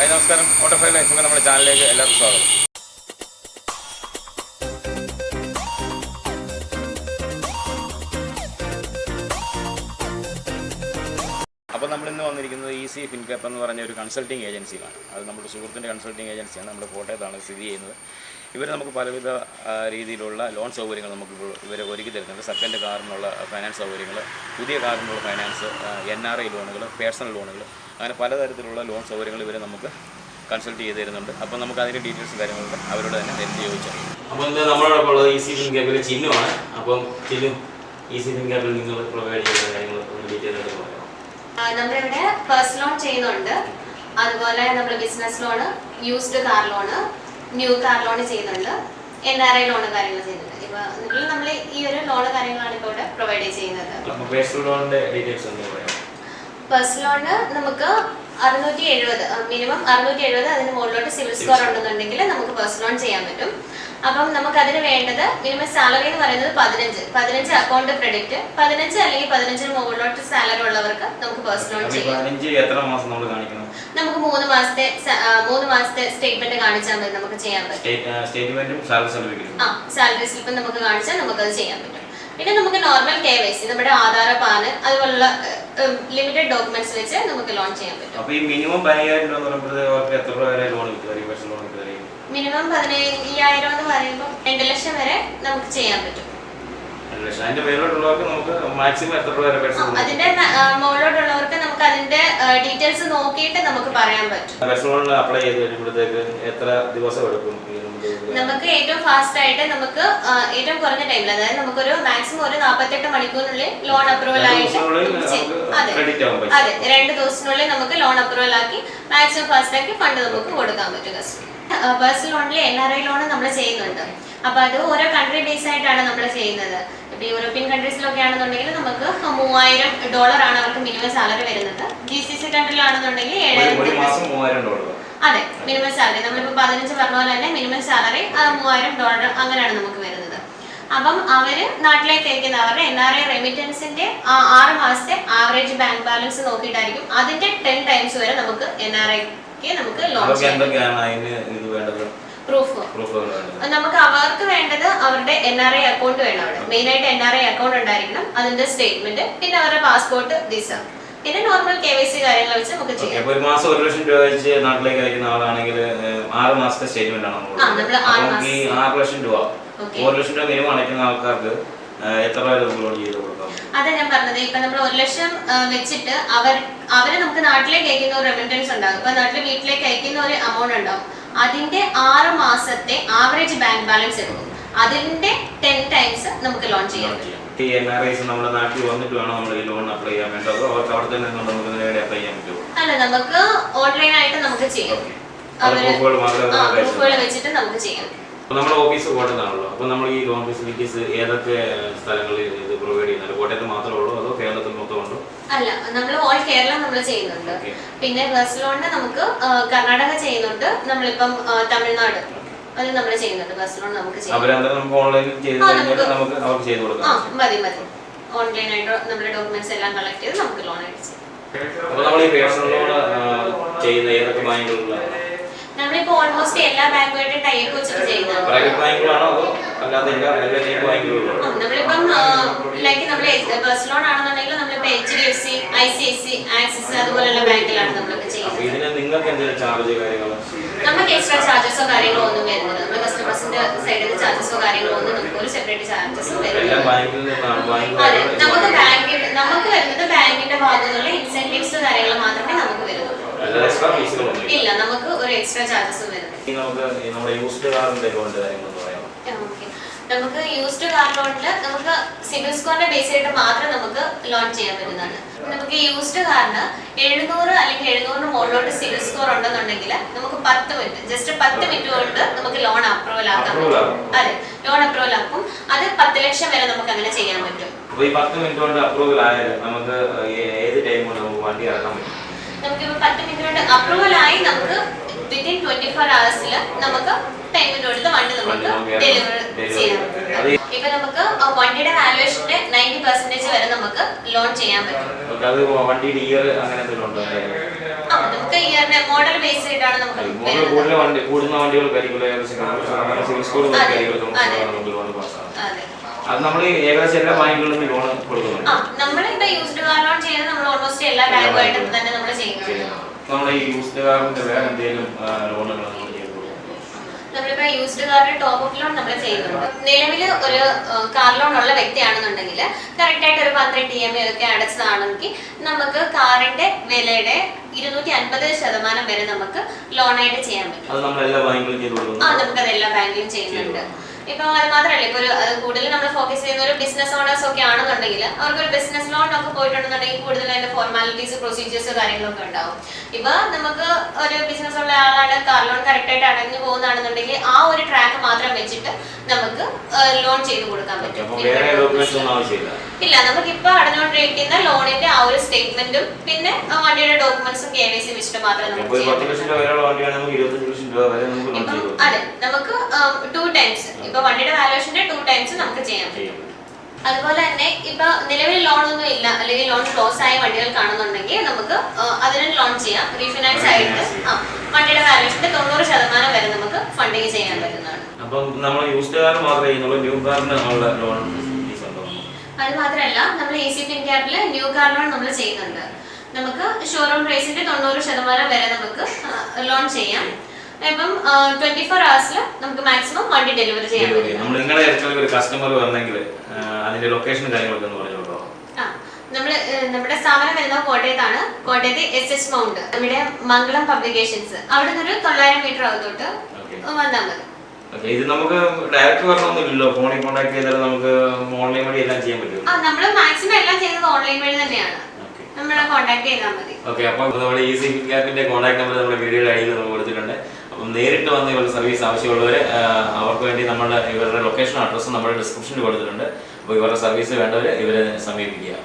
Hi നമസ്കാരം. ഓട്ടോഫൈ life നമ്മുടെ ചാനലിലേക്ക് എല്ലാവർക്കും സ്വാഗതം. അപ്പോൾ നമ്മൾ ഇന്ന് വന്നിരിക്കുന്നത് ഇ സി ഫിൻകാപ്പ് എന്ന് പറഞ്ഞ ഒരു കൺസൾട്ടിങ് ഏജൻസിയാണ് അത് നമ്മുടെ സുഹൃത്തിന്റെ കൺസൾട്ടിങ് ഏജൻസിയാണ് നമ്മുടെ കോട്ടയത്താണ് സ്ഥിതി ചെയ്യുന്നത്. ഇവർ നമുക്ക് പലവിധ രീതിയിലുള്ള ലോൺ സൗകര്യങ്ങൾ നമുക്ക് ഇവർ ഒരുക്കി തരുന്നുണ്ട്. സെക്കൻഡ് കാറിനുള്ള ഫൈനാൻസ് സൗകര്യങ്ങൾ പുതിയ കാറിനുള്ള ഫൈനാൻസ് എൻ ആർ ഐ ലോണുകൾ പേഴ്സണൽ ലോണുകൾ അങ്ങനെ പലതരത്തിലുള്ള ലോൺ സൗകര്യങ്ങൾ ഇവർ നമുക്ക് കൺസൾട്ട് ചെയ്ത് തരുന്നുണ്ട്. അപ്പോൾ നമുക്ക് അതിന്റെ ഡീറ്റെയിൽസും കാര്യങ്ങളൊക്കെ അവരോട് തന്നെ നേരിട്ട് ചോദിച്ചാൽ അപ്പോൾ ഇന്ന് നമ്മളോടൊപ്പം ഉള്ളത് ഈ സി ക്യാബിലെ ചിഹ്നമാണ് അപ്പം ചിഹ്നം ഈ സി ക്യാബിൽ നിങ്ങൾ പ്രൊവൈഡ് ചെയ്യുന്ന കാര്യങ്ങൾ ഒന്ന് ഡീറ്റെയിൽ ആയിട്ട് പറയാം നമ്മളിവിടെ പേഴ്സണൽ ലോൺ ചെയ്യുന്നുണ്ട്. അതുപോലെ നമ്മൾ business loan used car loan new car loan ചെയ്യുന്നുണ്ട്. എൻ ആർ ഐ ലോണ് കാര്യങ്ങൾ ചെയ്യുന്നുണ്ട്. ഇപ്പൊ നമ്മൾ ഈ ഒരു ലോൺ കാര്യങ്ങളാണ് ഇപ്പോൾ ഇവിടെ പ്രൊവൈഡ് ചെയ്യുന്നത്. പേഴ്സണൽ ലോണിന്റെ ഡീറ്റെയിൽസ് ഒന്ന് പറയാം പേഴ്സണൽ ലോണ് നമുക്ക് അറുന്നൂറ്റി എഴുപത് മിനിമം അറുന്നൂറ്റി എഴുപത് അതിന് മുകളിലോട്ട് സിവിൽ സ്കോർ ഉണ്ടെന്നുണ്ടെങ്കിൽ നമുക്ക് പേഴ്സണൽ ലോൺ ചെയ്യാൻ പറ്റും. അപ്പം നമുക്ക് അതിന് വേണ്ടത് മിനിമം സാലറി എന്ന് പറയുന്നത് പതിനഞ്ച്. പതിനഞ്ച് അക്കൗണ്ട് ക്രെഡിറ്റ് പതിനഞ്ച് അല്ലെങ്കിൽ പതിനഞ്ചിന് മുകളിലോട്ട് സാലറി ഉള്ളവർക്ക് നമുക്ക് പേഴ്സണൽ ലോൺ ചെയ്യാം. നമുക്ക് മൂന്ന് മാസത്തെ മൂന്ന് മാസത്തെ സ്റ്റേറ്റ്മെന്റ് കാണിച്ചാൽ മതി നമുക്ക് ചെയ്യാൻ പറ്റും. സാലറി സ്ലിപ്പും ആ സാലറി സ്ലിപ്പ് നമുക്ക് കാണിച്ചാൽ നമുക്കത് ചെയ്യാൻ പറ്റും. പിന്നെ നമുക്ക് നോർമൽ കെ വൈ സി നമ്മുടെ ആധാർ പാന് അതുപോലുള്ള ലിമിറ്റഡ് ഡോക്യുമെന്റ്സ് വെച്ച് നമുക്ക് ലോൺ ചെയ്യാൻ പറ്റും. അപ്പോൾ ഈ മിനിമം പതിനായിരം രൂപ എന്ന് പറയുമ്പോൾ അവർക്ക് എത്ര രൂപ വരെ ലോൺ കിട്ടും? ലോൺ കിട്ടും? മിനിമം പതിനയ്യായിരം എന്ന് പറയുമ്പോൾ രണ്ട് ലക്ഷം വരെ നമുക്ക് ചെയ്യാൻ പറ്റും. അതിന്റെ മേലോട്ടുള്ളവർക്ക് നമുക്ക് മാക്സിമം എത്ര രൂപ വരെ അതിന്റെ മുകളിലോട്ടുള്ളവർക്ക് നമുക്ക് അതിന്റെ ഡീറ്റെയിൽസ് നോക്കിയിട്ട് നമുക്ക് പറയാൻ പറ്റും. പേഴ്സണൽ ലോൺ അപ്ലൈ ചെയ്ത് വരുമ്പോഴത്തേക്ക് എത്ര ദിവസം എടുക്കും? നമുക്ക് ഏറ്റവും ഫാസ്റ്റ് ആയിട്ട് നമുക്ക് ഏറ്റവും കുറഞ്ഞ ടൈമിൽ അതായത് നമുക്കൊരു മാക്സിമം ഒരു നാൽപ്പത്തെട്ട് മണിക്കൂറിനുള്ളിൽ ലോൺ അപ്രൂവൽ ആയിട്ട്. അതെ. അതെ. രണ്ട് ദിവസത്തിനുള്ളിൽ നമുക്ക് ലോൺ അപ്രൂവൽ ആക്കി മാക്സിമം ഫാസ്റ്റ് ആക്കി ഫണ്ട് നമുക്ക് കൊടുക്കാൻ പറ്റും പേഴ്സണൽ ലോണിൽ എൻ ആർ ഐ ലോൺ നമ്മൾ ചെയ്യുന്നുണ്ട്. അപ്പൊ അത് ഓരോ കൺട്രി ബേസ് ആയിട്ടാണ് നമ്മൾ ചെയ്യുന്നത്. ഇപ്പൊ യൂറോപ്യൻ കൺട്രീസിലൊക്കെ ആണെന്നുണ്ടെങ്കിൽ നമുക്ക് മൂവായിരം ഡോളർ ആണ് അവർക്ക് മിനിമം സാലറി വരുന്നത്. ജി സി സി കൺട്രിയിലാണെന്നുണ്ടെങ്കിൽ ഒരു- അതെ മിനിമം സാലറി നമ്മളിപ്പോൾ പതിനഞ്ച് പറഞ്ഞ പോലെ തന്നെ മിനിമം സാലറി അത് മൂവായിരം ഡോളർ അങ്ങനെയാണ് നമുക്ക് വരുന്നത്. അപ്പം അവർ നാട്ടിലേക്ക് അയക്കുന്ന അവരുടെ എൻ ആർ ഐ റെമിറ്റൻസിന്റെ ആറ് മാസത്തെ ആവറേജ് ബാങ്ക് ബാലൻസ് നോക്കിയിട്ടായിരിക്കും അതിന്റെ ടെൻ ടൈംസ് വരെ നമുക്ക് എൻ ആർ ഐക്ക് നമുക്ക് ലോൺ പ്രൂഫ് നമുക്ക് അവർക്ക് വേണ്ടത് അവരുടെ എൻ ആർ ഐ അക്കൗണ്ട് വേണം അവിടെ. മെയിൻ ആയിട്ട് എൻ ആർ ഐ അക്കൗണ്ട് ഉണ്ടായിരിക്കണം അതിന്റെ സ്റ്റേറ്റ്മെന്റ് പിന്നെ അവരുടെ പാസ്പോർട്ട് വിസ പിന്നെ നോർമൽ കെ വൈ സി കാര്യങ്ങൾ വെച്ച് നമുക്ക് ചെയ്യാം. ഒരു മാസം ഒരു ലക്ഷം രൂപ വെച്ച് നാട്ടിലേക്ക് അയക്കുന്ന ആളാണെങ്കിൽ ആറ് മാസത്തെ സ്റ്റേറ്റ്മെന്റ് ആണ് നമ്മൾ ഈ ആറ് ലക്ഷം രൂപ. ഒരു ലക്ഷം രൂപ മിനിമം അടയ്ക്കുന്ന ആൾക്കാർക്ക് എത്ര ലോൺ ചെയ്ത് കൊടുക്കാം? അതെ ഞാൻ പറഞ്ഞത്. ഇപ്പൊ നമ്മൾ ഒരു ലക്ഷം വെച്ചിട്ട് അവർ അവരെ നമുക്ക് നാട്ടിലേക്ക് അയക്കുന്ന ഒരു റെമിറ്റൻസ് ഉണ്ടാകും. ഇപ്പൊ നാട്ടിൽ വീട്ടിലേക്ക് അയക്കുന്ന ഒരു എമൗണ്ട് ഉണ്ടാവും. അതിന്റെ ആറ് മാസത്തെ ആവറേജ് ബാങ്ക് ബാലൻസ് എടുക്കും. അതിന്റെ ടെൻ ടൈംസ് നമുക്ക് ലോൺ ചെയ്യാൻ പറ്റും. ഈ എൻ ആർ ഐസ് നമ്മുടെ നാട്ടിൽ വന്നിട്ട് വേണം നമ്മൾ ഈ ലോൺ അപ്ലൈ ചെയ്യാൻ വേണ്ടത് അവർക്ക് അവിടെ തന്നെ നമുക്ക് ഇതിന് അപ്ലൈ ചെയ്യാൻ പറ്റുമോ? അല്ല നമുക്ക് ഓൺലൈൻ ആയിട്ട് നമുക്ക് ചെയ്യാം. ഓക്കെ അത് പ്രൂഫുകൾ പ്രൂഫുകൾ വെച്ചിട്ട് നമുക്ക് ചെയ്യാം. നമ്മുടെ ഓഫീസ് കോട്ടയത്താണല്ലോ അപ്പോൾ നമ്മൾ ഈ ലോൺ ഫെസിലിറ്റീസ് ഏതൊക്കെ സ്ഥലങ്ങളിൽ ഇത് പ്രൊവൈഡ് ചെയ്യുന്നുണ്ട് കോട്ടയത്ത് മാത്രമേ ഉള്ളൂ അതോ കേരളത്തിൽ മൊത്തം ഉണ്ടോ? അല്ല നമ്മൾ ഓൾ കേരള നമ്മൾ ചെയ്യുന്നുണ്ട്. പിന്നെ പേഴ്സണൽ ലോണിന് നമുക്ക് കർണാടക ചെയ്യുന്നുണ്ട്. നമ്മളിപ്പം തമിഴ്നാട്. അത് നമ്മൾ ചെയ്യുന്നുണ്ട്. നമുക്ക് ചെയ്യാം. മതി മതി. ഓൺലൈനായിട്ട് നമ്മുടെ ഡോക്യുമെന്റ്സ് എല്ലാം കളക്ട് ചെയ്ത് നമുക്ക് ലോൺ നമ്മൾ നമ്മളിപ്പോ ഓൾമോസ്റ്റ് എല്ലാ ബാങ്കുമായിട്ട് ടൈപ്പ് വെച്ചിട്ട് നമ്മളിപ്പം ലൈക്ക് നമ്മൾ പേഴ്സണൽ ലോൺ ആണെന്നുണ്ടെങ്കിൽ C I C I C Axis അതുപോലുള്ള ബാങ്കിലാണ് നമ്മളൊക്കെ ചെയ്യുന്നത്. ഇതിന് നിങ്ങൾക്ക് എന്തെങ്കിലും ചാർജ് കാര്യങ്ങൾ നമുക്ക് എക്സ്ട്രാ ചാർജസോ കാര്യങ്ങളോ ഒന്നും വരുന്നില്ല. നമ്മുടെ കസ്റ്റമേഴ്സിന്റെ സൈഡിൽ നിന്ന് ചാർജസോ കാര്യങ്ങളോ ഒന്നും നമുക്ക് ഒരു സെപ്പറേറ്റ് ചാർജസും അതെ. നമുക്ക് ബാങ്കിൽ നമുക്ക് വരുന്നത് ബാങ്കിന്റെ ഭാഗത്തുള്ള ഇൻസെന്റീവ്സ് കാര്യങ്ങൾ മാത്രമേ നമുക്ക് വരുന്നുള്ളൂ. ഇല്ല. നമുക്ക് ഒരു എക്സ്ട്രാ ചാർജസും വരുന്നില്ല. നമുക്ക് നമ്മുടെ യൂസ്ഡ് കാറിന്റെ കാര്യങ്ങളൊന്ന് പറയാം ഓക്കെ. നമുക്ക് യൂസ്ഡ് കാർ ലോണിൽ നമുക്ക് സിബിൽ സ്കോറിന്റെ ബേസ് ചെയ്തിട്ട് മാത്രം നമുക്ക് ലോൺ ചെയ്യാൻ പറ്റുന്നതാണ്. നമുക്ക് യൂസ്ഡ് കാറിന് എഴുന്നൂറ് അല്ലെങ്കിൽ എഴുന്നൂറിന് മുകളിലോട്ട് സിബിൽ സ്കോർ ഉണ്ടെന്നുണ്ടെങ്കിൽ നമുക്ക് പത്ത് മിനിറ്റ് ജസ്റ്റ് പത്ത് മിനിറ്റ് കൊണ്ട് നമുക്ക് ലോൺ അപ്രൂവൽ ആക്കും. അതെ ലോൺ അപ്രൂവൽ ആക്കും. അത് പത്ത് ലക്ഷം വരെ നമുക്ക് അങ്ങനെ ചെയ്യാൻ പറ്റും. ഈ പത്ത് മിനിറ്റ് കൊണ്ട് അപ്രൂവൽ ആയാലും നമുക്ക് ഇപ്പൊ ഏത് ടൈം കൊണ്ട് നമുക്ക് വണ്ടി ഇറക്കാൻ പറ്റും? പത്ത് മിനിറ്റ് കൊണ്ട് അപ്രൂവൽ ആയി നമുക്ക് വിത്തിൻ ട്വന്റി ഫോർ അവേഴ്സിൽ നമുക്ക് പേയ്മെന്റ് കൊടുത്ത് വണ്ടി നമുക്ക് ഡെലിവറി ചെയ്യാം. ഇപ്പൊ നമുക്ക് വണ്ടിയുടെ വാലുവേഷന്റെ നയന്റി പെർസെന്റേജ് വരെ നമുക്ക് ലോൺ ചെയ്യാൻ പറ്റും. ആ നമുക്ക് ഇയറിന്റെ മോഡൽ ബേസ് ചെയ്തിട്ടാണ് നമുക്ക് അതെ. അതെ. നമ്മൾ ഏകദേശം എല്ലാ ബാങ്കുകളിലും ലോൺ കൊടുക്കുന്നുണ്ട്. നമ്മളിപ്പോ യൂസ്ഡ് കാർ ലോൺ ചെയ്യുന്നത് നമ്മൾ ഓൾമോസ്റ്റ് എല്ലാ ബാങ്കുമായിട്ടും തന്നെ നമ്മൾ ചെയ്യുന്നുണ്ട്. നമ്മുടെ ഈ യൂസ്ഡ് കാറിന്റെ വേറെ എന്തെങ്കിലും ലോണുകൾ നമ്മൾ നമ്മളിപ്പോ യൂസ്ഡ് കാറിന്റെ ടോപ്പ് അപ്പ് ലോൺ നമ്മൾ ചെയ്യുന്നുണ്ട്. നിലവിൽ ഒരു കാർ ലോൺ ഉള്ള വ്യക്തിയാണെന്നുണ്ടെങ്കിൽ കറക്റ്റ് ആയിട്ട് ഒരു പന്ത്രണ്ട് ഇ എം ഐ ഒക്കെ അടച്ചതാണെങ്കിൽ നമുക്ക് കാറിന്റെ വിലയുടെ ഇരുന്നൂറ്റി അൻപത് ശതമാനം വരെ നമുക്ക് ലോണായിട്ട് ചെയ്യാൻ പറ്റും. അത് നമുക്ക് എല്ലാ ബാങ്കിലും ചെയ്യുന്നുണ്ട്. ഇപ്പൊ അത് മാത്രമല്ല ഇപ്പൊ ഒരു കൂടുതൽ നമ്മൾ ഫോക്കസ് ചെയ്യുന്ന ഒരു ബിസിനസ് ഓണേഴ്സ് ഒക്കെ ആണെന്നുണ്ടെങ്കിൽ അവർക്ക് ഒരു ബിസിനസ് ലോൺ ഒക്കെ പോയിട്ടുണ്ടെന്നുണ്ടെങ്കിൽ കൂടുതൽ അതിന്റെ ഫോർമാലിറ്റീസ് പ്രൊസീജിയേഴ്സ് കാര്യങ്ങളൊക്കെ ഉണ്ടാവും. ഇപ്പൊ നമുക്ക് ഒരു ബിസിനസ് ഉള്ള ആളാണ് കാർ ലോൺ കറക്റ്റ് ആയിട്ട് അടഞ്ഞു പോകുന്നതാണെന്നുണ്ടെങ്കിൽ ആ ഒരു ട്രാക്ക് മാത്രം വെച്ചിട്ട് നമുക്ക് ലോൺ ചെയ്ത് കൊടുക്കാൻ പറ്റും. ഇല്ല നമുക്ക് ഇപ്പൊ അടഞ്ഞുകൊണ്ടിരിക്കുന്ന ലോണിന്റെ ആ ഒരു സ്റ്റേറ്റ്മെന്റും പിന്നെ വണ്ടിയുടെ ഡോക്യുമെന്റ്സും കെ വൈ സി വെച്ചിട്ട് മാത്രമേ നമുക്ക് അതെ നമുക്ക് ടു ടൈംസ് ഇപ്പൊ വണ്ടിയുടെ വാല്യുവേഷന്റെ ടു ടൈംസ് നമുക്ക് ചെയ്യാൻ പറ്റും. അതുപോലെ തന്നെ ഇപ്പൊ നിലവിൽ ലോൺ ഒന്നും ഇല്ല അല്ലെങ്കിൽ ലോൺ ക്ലോസ് ആയ വണ്ടികൾ കാണുന്നുണ്ടെങ്കിൽ നമുക്ക് അതിന് ലോൺ ചെയ്യാം റീഫിനാൻസ് ആയിട്ട്. വണ്ടിയുടെ വാല്യൂഷന്റെ തൊണ്ണൂറ് ശതമാനം വരെ നമുക്ക് ഫണ്ടിങ് ചെയ്യാൻ പറ്റുന്നതാണ്. അപ്പം നമ്മൾ യൂസ്ഡ് കാർ മാത്രമേ ന്യൂ കാറിന് ലോൺ അത് മാത്രമല്ല നമ്മൾ എ സി ക്യാപ്പിൽ ന്യൂ കാർ ലോൺ നമ്മൾ ചെയ്യുന്നുണ്ട്. നമുക്ക് ഷോറൂം പ്രൈസിന്റെ തൊണ്ണൂറ് ശതമാനം വരെ നമുക്ക് ലോൺ ചെയ്യാം. ഇപ്പം ട്വന്റി ഫോർ അവേഴ്സിൽ നമുക്ക് മാക്സിമം വണ്ടി ഡെലിവറി ചെയ്യാൻ നമ്മൾ നിങ്ങളുടെ ഒരു കസ്റ്റമർ വന്നെങ്കിൽ അതിന്റെ ലൊക്കേഷൻ കാര്യങ്ങളൊക്കെ ഒന്ന് നമ്മൾ നമ്മുടെ സ്ഥാപനം വരുന്നത് കോട്ടയത്താണ്. കോട്ടയത്ത് എസ് എച്ച് മൗണ്ട് നമ്മുടെ മംഗളം പബ്ലിക്കേഷൻസ് അവിടെ നിന്ന് ഒരു തൊള്ളായിരം മീറ്റർ അകത്തോട്ട് വന്നാൽ മതി. ഓക്കെ ഇത് നമുക്ക് ഡയറക്റ്റ് വരണമൊന്നുമില്ലല്ലോ ഫോണിൽ കോൺടാക്ട് ചെയ്താൽ നമുക്ക് ഓൺലൈൻ വഴി എല്ലാം ചെയ്യാൻ പറ്റും. ആ നമ്മൾ മാക്സിമം എല്ലാം ചെയ്യുന്നത് ഓൺലൈൻ വഴി തന്നെയാണ്. നമ്മളെ കോൺടാക്ട് ചെയ്താൽ മതി. ഓക്കെ അപ്പോൾ നമ്മുടെ ഈസി ക്യാപ്പിന്റെ കോൺടാക്ട് നമ്പർ നമ്മുടെ വീഡിയോയുടെ അടിയിൽ നമ്മൾ കൊടുത്തിട്ടുണ്ട്. അപ്പം നേരിട്ട് വന്ന് ഇവരുടെ സർവീസ് ആവശ്യമുള്ളവർ അവർക്ക് വേണ്ടി നമ്മുടെ ഇവരുടെ ലൊക്കേഷൻ അഡ്രസ്സും നമ്മുടെ ഡിസ്ക്രിപ്ഷനിൽ കൊടുത്തിട്ടുണ്ട്. അപ്പോൾ ഇവരുടെ സർവീസ് വേണ്ടവർ ഇവരെ സമീപിക്കുക.